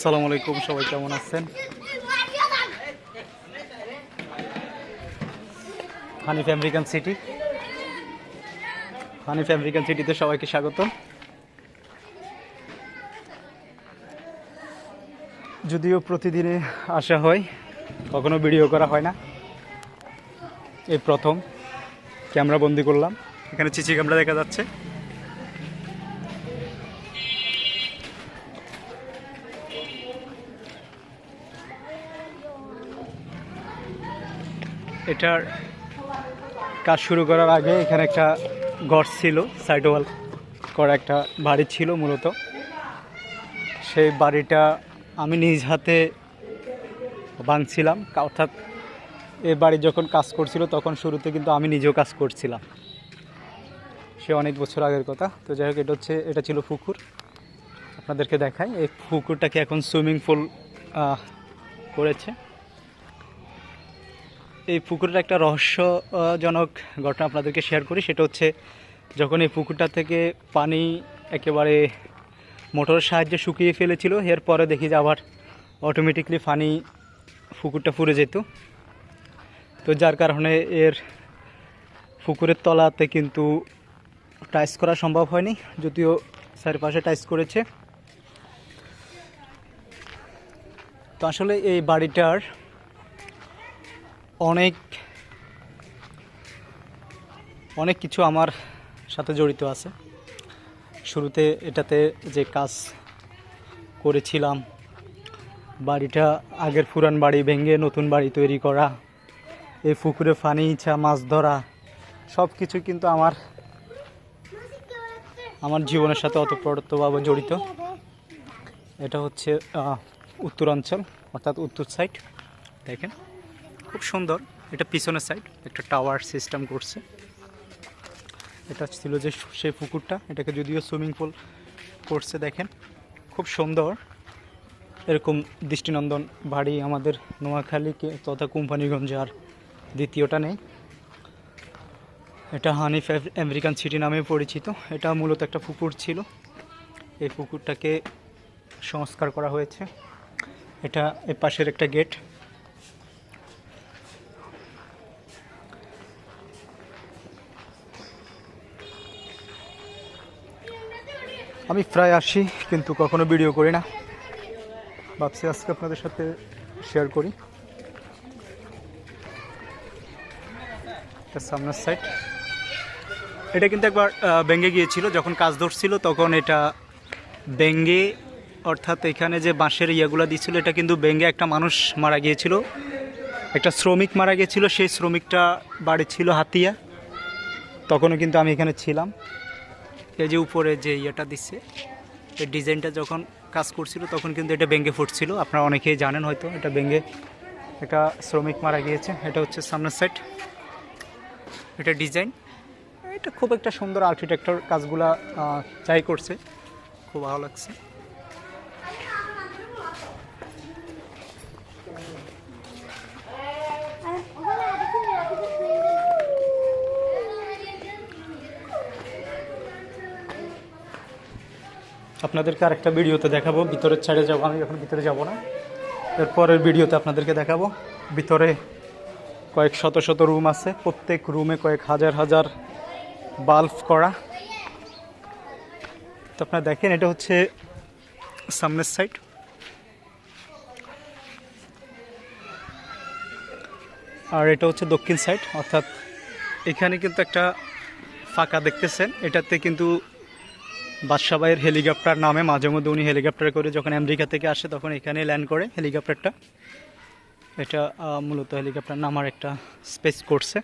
আসসালামু আলাইকুম, সবাই কেমন আছেন? Hanif American city. Hanif American সিটিতে সবাইকে স্বাগত যদিও প্রতিদিনে আসা হয়, কখনো ভিডিও করা হয় না। এই প্রথম ক্যামেরা বন্দি করলাম। এখানে চিচি ক্যামেরা দেখা যাচ্ছে। এটার কাজ শুরু করার আগে এখানে একটা ঘর ছিল সাইড ওয়াল করা একটা বাড়ি ছিল মূলত। সেই বাড়িটা আমি নিজ হাতে ভাঙছিলাম অর্থাৎ এ বাড়ি যখন কাজ করছিল তখন শুরুতে কিন্তু আমি নিজেও কাজ করছিলাম। সে অনেক বছর আগের কথা। তো যাই হোক, এটা হচ্ছে, এটা ছিল পুকুর। আপনাদেরকে দেখাই। এই পুকুরটাকে এখন সুইমিং পুল করেছে। এই পুকুরের একটা রহস্যজনক ঘটনা আপনাদেরকে শেয়ার করি। সেটা হচ্ছে, যখন এই পুকুরটা থেকে পানি একেবারে মোটরের সাহায্যে শুকিয়ে ফেলেছিল, এরপরে দেখি যে আবার অটোমেটিকলি পানি পুকুরটা ফুরে যেত। তো যার কারণে এর পুকুরের তলাতে কিন্তু টাইস করা সম্ভব হয়নি, যদিও চারপাশে টাইস করেছে। তো আসলে এই বাড়িটার অনেক অনেক কিছু আমার সাথে জড়িত আছে। শুরুতে এটাতে যে কাজ করেছিলাম, বাড়িটা আগের পুরান বাড়ি ভেঙে নতুন বাড়ি তৈরি করা, এই পুকুরে ফানি ইচ্ছা মাছ ধরা সব কিছু কিন্তু আমার আমার জীবনের সাথে অতপ্রতভাবে জড়িত। এটা হচ্ছে উত্তরাঞ্চল, অর্থাৎ উত্তর সাইড দেখেন। খুব সুন্দর। এটা পিছনের সাইড একটা টাওয়ার সিস্টেম করছে। এটা ছিল যে সেই পুকুরটা। এটাকে যদিও সুইমিং পুল করছে, দেখেন। খুব সুন্দর। এরকম দৃষ্টিনন্দন বাড়ি আমাদের নোয়াখালীকে তথা কোম্পানিগঞ্জে আর দ্বিতীয়টা নেই। এটা হানিফ আমেরিকান সিটি নামে পরিচিত। এটা মূলত একটা পুকুর ছিল। এই পুকুরটাকে সংস্কার করা হয়েছে। এটা এ পাশের একটা গেট আমি প্রায় আসি, কিন্তু কখনো ভিডিও করি না। ভাবছি আজকে আপনাদের সাথে শেয়ার করি। সামনের সাইড এটা কিন্তু একবার ভেঙে গিয়েছিল। যখন কাজ ধরছিল, তখন এটা ভেঙে, অর্থাৎ এখানে যে বাঁশের ইয়েগুলো দিয়েছিল এটা কিন্তু ভেঙে একটা মানুষ মারা গিয়েছিল। একটা শ্রমিক মারা গিয়েছিল। সেই শ্রমিকটা বাড়ি ছিল হাতিয়া। তখনও কিন্তু আমি এখানে ছিলাম। এই যে উপরে যে ইয়েটা দিচ্ছে, এই ডিজাইনটা যখন কাজ করছিল তখন কিন্তু এটা ভেঙে ফুটছিল। আপনারা অনেকেই জানেন হয়তো, এটা ভেঙে একটা শ্রমিক মারা গিয়েছে। এটা হচ্ছে সামনের সাইড এটা ডিজাইন। এটা খুব একটা সুন্দর আর্কিটেক্টর কাজগুলা যাই করছে, খুব ভালো লাগছে। আপনাদেরকে আরেকটা ভিডিওতে দেখাবো। ভিতরের ছাড়ে যাব আমি, এখন ভিতরে যাব না। এরপরের ভিডিওতে আপনাদেরকে দেখাবো। ভিতরে কয়েক শত শত রুম আছে। প্রত্যেক রুমে কয়েক হাজার হাজার বাল্ব করা। তো আপনারা দেখেন, এটা হচ্ছে সামনের সাইড। আর এটা হচ্ছে দক্ষিণ সাইড। অর্থাৎ এখানে কিন্তু একটা ফাঁকা দেখতেছেন। এটাতে কিন্তু বাদশা ভাইয়ের হেলিকপ্টার নামে মাঝে মধ্যে উনি হেলিকপ্টার করে যখন আমেরিকা থেকে আসে তখন এখানে ল্যান্ড করে হেলিকপ্টারটা। এটা মূলত হেলিকপ্টার নামার একটা স্পেস করছে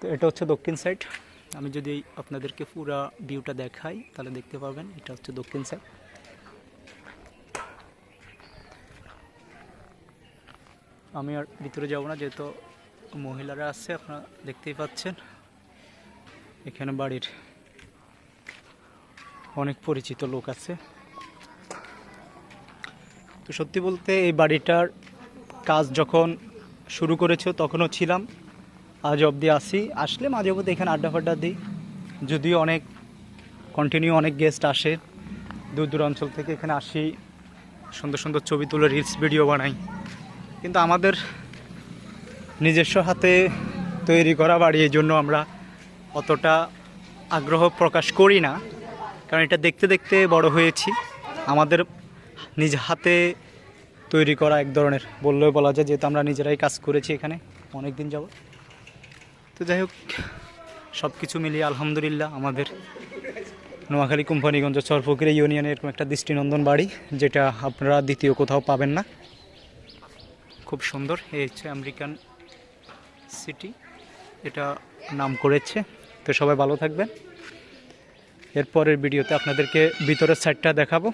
তো এটা হচ্ছে দক্ষিণ সাইড। আমি যদি আপনাদেরকে পুরা ভিউটা দেখাই, তাহলে দেখতে পাবেন এটা হচ্ছে দক্ষিণ সাইড। আমি আর ভিতরে যাব না, যেহেতু মহিলারা আছে, আপনারা দেখতেই পাচ্ছেন। এখানে বাড়ির অনেক পরিচিত লোক আছে। তো সত্যি বলতে এই বাড়িটার কাজ যখন শুরু করেছ তখনও ছিলাম। আজ অবধি আসি। আসলে মাঝে মধ্যে এখানে আড্ডা ফাড্ডা দিই। যদিও অনেক কন্টিনিউ অনেক গেস্ট আসে। দূর দূর অঞ্চল থেকে এখানে আসি। সুন্দর সুন্দর ছবি তুলে রিলস ভিডিও বানাই। কিন্তু আমাদের নিজস্ব হাতে তৈরি করা বাড়ি, এই জন্য আমরা অতটা আগ্রহ প্রকাশ করি না। কারণ এটা দেখতে দেখতে বড় হয়েছি। আমাদের নিজ হাতে তৈরি করা এক ধরনের, বললেও বলা যায় যেহেতু আমরা নিজেরাই কাজ করেছি এখানে অনেক দিন যাব তো যাই হোক সব কিছু মিলিয়ে আলহামদুলিল্লাহ আমাদের নোয়াখালী কোম্পানিগঞ্জ চরফকিরা ইউনিয়নের এরকম একটা দৃষ্টিনন্দন বাড়ি, যেটা আপনারা দ্বিতীয় কোথাও পাবেন না। খুব সুন্দর, এই হচ্ছে আমেরিকান সিটি, এটা নাম করেছে। তো সবাই ভালো থাকবেন। এরপরের ভিডিওতে আপনাদেরকে ভিতরের সাইডটা দেখাবো।